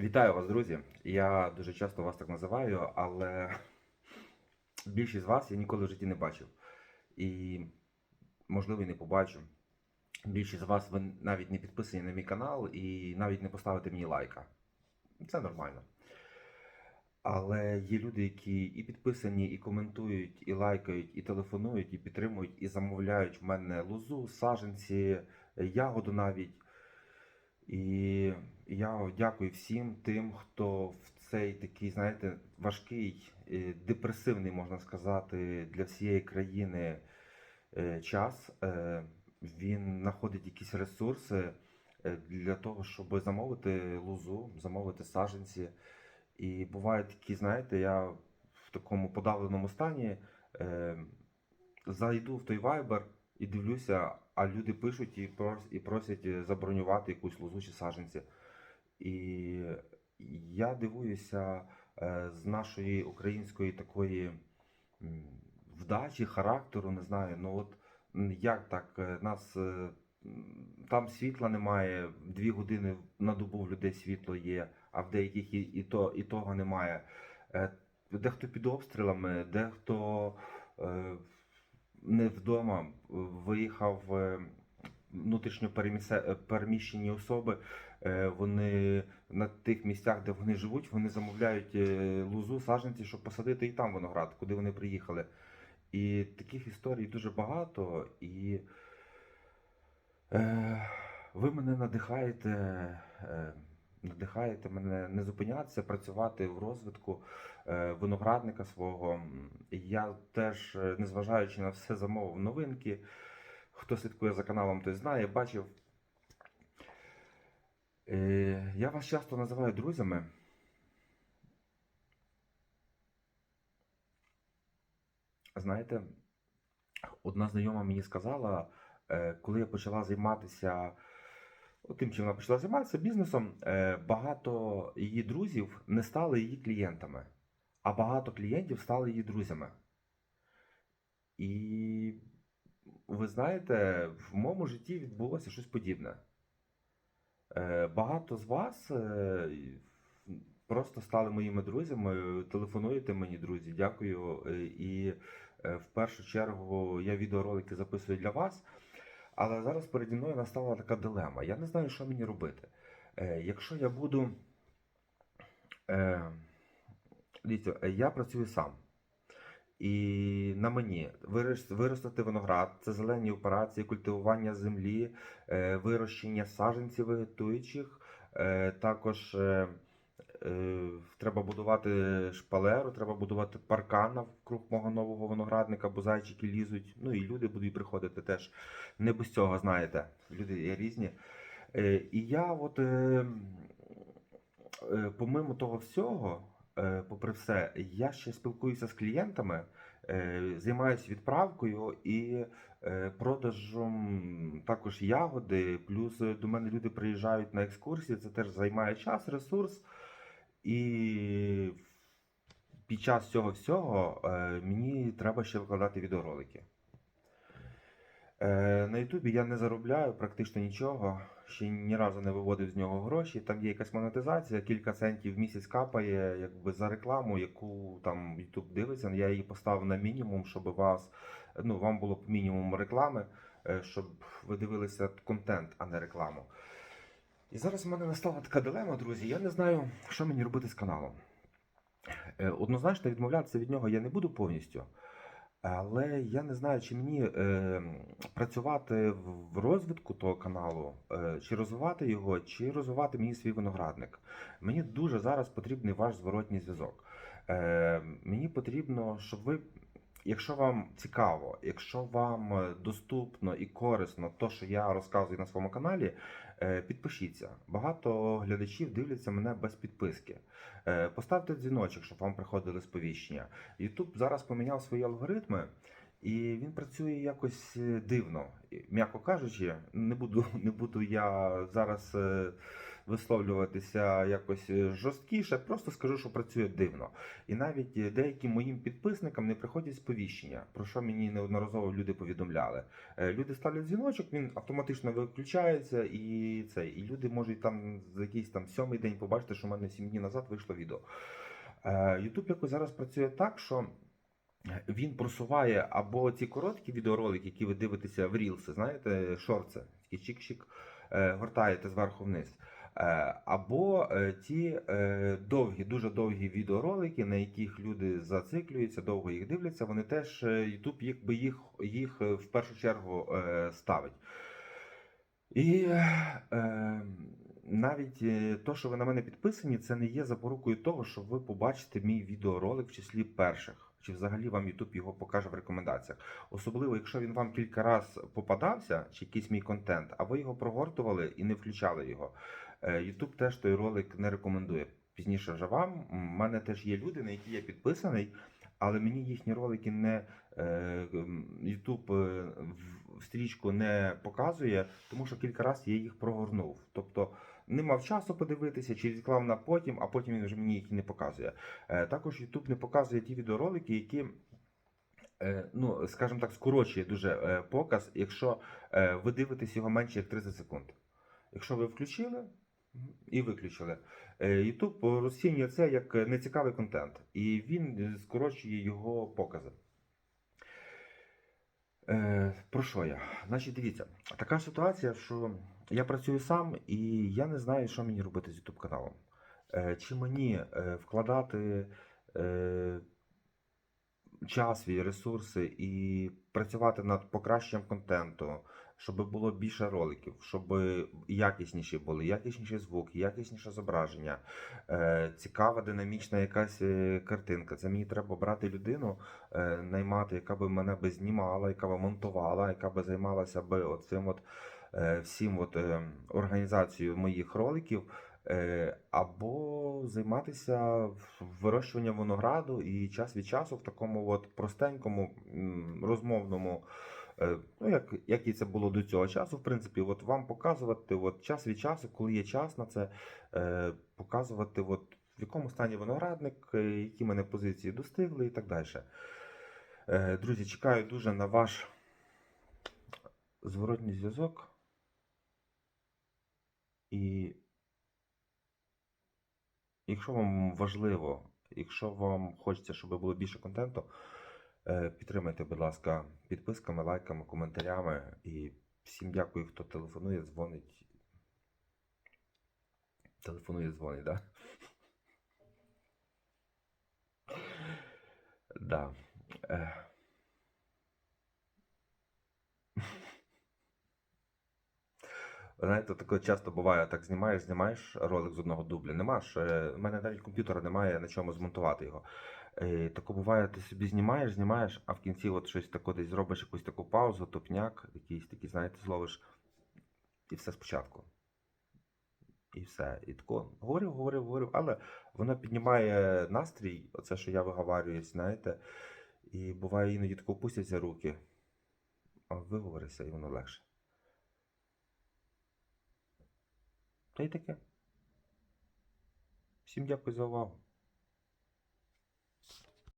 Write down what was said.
Вітаю вас, друзі. Я дуже часто вас так називаю, але більшість з вас я ніколи в житті не бачив. І, можливо, і не побачу. Більшість з вас ви навіть не підписані на мій канал і навіть не поставите мені лайка. Це нормально. Але є люди, які і підписані, і коментують, і лайкають, і телефонують, і підтримують, і замовляють в мене лозу, саженці, ягоду навіть. І я дякую всім тим, хто в цей такий, знаєте, важкий, е, депресивний, можна сказати, для всієї країни е, час. е, Він знаходить якісь ресурси для того, щоб замовити лузу, замовити саджанці. І бувають такі, знаєте, я в такому подавленому стані зайду в той Viber і дивлюся, а люди пишуть і прос- і просять забронювати якусь лозу чи саджанці. І я дивуюся е, з нашої української такої вдачі, характеру, не знаю. Ну от як так? е, Нас е, там світла немає, дві години на добу в людей світло є, а в деяких і, і, то, і того немає. Дехто під обстрілами, дехто не вдома, виїхав внутрішньо переміщені особи. Е, Вони на тих місцях, де вони живуть, вони замовляють е, лузу, саджанці, щоб посадити і там виноград, куди вони приїхали. І таких історій дуже багато. І е, ви мене надихаєте, е, надихаєте мене не зупинятися, працювати в розвитку е, виноградника свого. І Я теж, е, незважаючи на все, замовив новинки. Хто слідкує за каналом, той знає, бачив. Е, Я вас часто називаю друзями. Знаєте, одна знайома мені сказала, е, коли я почала займатися тим, чим вона почала займатися бізнесом, е, багато її друзів не стали її клієнтами, а багато клієнтів стали її друзями. І ви знаєте, в моєму житті відбулося щось подібне. Е, Багато з вас е, просто стали моїми друзями, телефонуєте мені, друзі, дякую. Е, І в першу чергу я відеоролики записую для вас. Але зараз переді мною настала така дилема. Я не знаю, що мені робити. Якщо я буду. Дивіться, я працюю сам. І на мені виростити виноград, це зелені операції, культивування землі, е, вирощення саджанців вегетуючих. Е, Також е, треба будувати шпалеру, треба будувати паркан навкруг мого нового виноградника, бо зайчики лізуть. Ну і люди будуть приходити теж. Не без цього, знаєте. Люди є різні. І я от, е, е, помимо того всього, попри все, я ще спілкуюся з клієнтами, е, займаюся відправкою і е, продажем також ягоди. Плюс е, до мене люди приїжджають на екскурсії, це теж займає час, ресурс. І під час цього всього е, мені треба ще викладати відеоролики. Е, На Ютубі я не заробляю практично нічого, ще ні разу не виводив з нього гроші. Там є якась монетизація, кілька центів в місяць капає якби за рекламу, яку там Ютуб дивиться. Я її поставив на мінімум, щоб вас, ну, вам було б мінімум реклами, е, щоб ви дивилися контент, а не рекламу. І зараз в мене настала така дилема, друзі. Я не знаю, що мені робити з каналом. Е, Однозначно відмовлятися від нього я не буду повністю. Але я не знаю, чи мені е, працювати в розвитку того каналу, е, чи розвивати його, чи розвивати мені свій виноградник. Мені дуже зараз потрібний ваш зворотній зв'язок. Е, мені потрібно, щоб ви, якщо вам цікаво, якщо вам е, доступно і корисно то, що я розказую на своєму каналі, підпишіться. Багато глядачів дивляться мене без підписки. Е, Поставте дзвіночок, щоб вам приходили сповіщення. YouTube зараз поміняв свої алгоритми, І він працює якось е, дивно. М'яко кажучи, не буду, не буду я зараз е, висловлюватися якось е, жорсткіше, просто скажу, що працює дивно. І навіть е, деяким моїм підписникам не приходять сповіщення, про що мені неодноразово люди повідомляли. Е, Люди ставлять дзвіночок, він автоматично виключається, і це, і люди можуть там за якийсь там сьомий день побачити, що в мене сім днів назад вийшло відео. Ютуб якось зараз працює так, що він просуває або ці короткі відеоролики, які ви дивитеся в рілси, знаєте, шорти, чик-чик, гортаєте зверху вниз. Е, Або е, ті е, довгі, дуже довгі відеоролики, на яких люди зациклюються, довго їх дивляться, вони теж YouTube якби їх, їх в першу чергу ставить. І навіть то, що ви на мене підписані, це не є запорукою того, що ви побачите мій відеоролик в числі перших. Чи взагалі вам YouTube його покаже в рекомендаціях. Особливо, якщо він вам кілька разів попадався, чи якийсь мій контент, а ви його прогортували і не включали його. Е, YouTube теж той ролик не рекомендує. Пізніше вже вам. У мене теж є люди, на які я підписаний, але мені їхні ролики не е, YouTube е, в- стрічку не показує, тому що кілька разів я їх прогорнув. Тобто не мав часу подивитися, чи відклав на потім, а потім він вже мені їх не показує. Е, Також YouTube не показує ті відеоролики, які. е, Ну, скажімо так, скорочує дуже е, показ, якщо е, ви дивитесь його менше як 30 секунд. Якщо ви включили і виключили, е, YouTube розцінює це як е, нецікавий контент, і він е, скорочує його покази. Е, про що я? Значить, дивіться, така ситуація, що я працюю сам і я не знаю, що мені робити з YouTube каналом. Е, чи мені е, вкладати е, час, свій ресурси і працювати над покращенням контенту, щоб було більше роликів, щоб якісніші були, якісніші звуки, якісніше зображення, е, цікава, динамічна якась е, картинка. Це мені треба брати людину, е, наймати, яка би мене би знімала, яка би монтувала, яка би займалася би оцим от всім от організацією моїх роликів. Або займатися вирощуванням винограду і час від часу в такому от простенькому розмовному, ну як, як і це було до цього часу, в принципі, от вам показувати от час від часу, коли є час на це, е, показувати, от в якому стані виноградник, е, які мене позиції достигли і так далі. Е, Друзі, чекаю дуже на ваш зворотній зв'язок. І Якщо вам важливо, якщо вам хочеться, щоб було більше контенту, е, підтримайте, будь ласка, підписками, лайками, коментарями. І всім дякую, хто телефонує, дзвонить. Телефонує, дзвонить, так? Да? Да. Е. Ви Знаєте, таке часто буває, так знімаєш, знімаєш ролик з одного дубля. Нема ж, е, мене навіть комп'ютера немає на чому змонтувати його. Е, Таке буває, ти собі знімаєш, знімаєш, а в кінці от щось таке десь зробиш якусь таку паузу, тупняк, якийсь такий, знаєте, зловиш, і все спочатку. І все. І тако говорив, говорив, говорив, але воно піднімає настрій, оце, що я виговарююсь, знаєте, і буває іноді тако опустяться руки, а виговоришся, і воно легше. Та й таке. Всім дякую за увагу.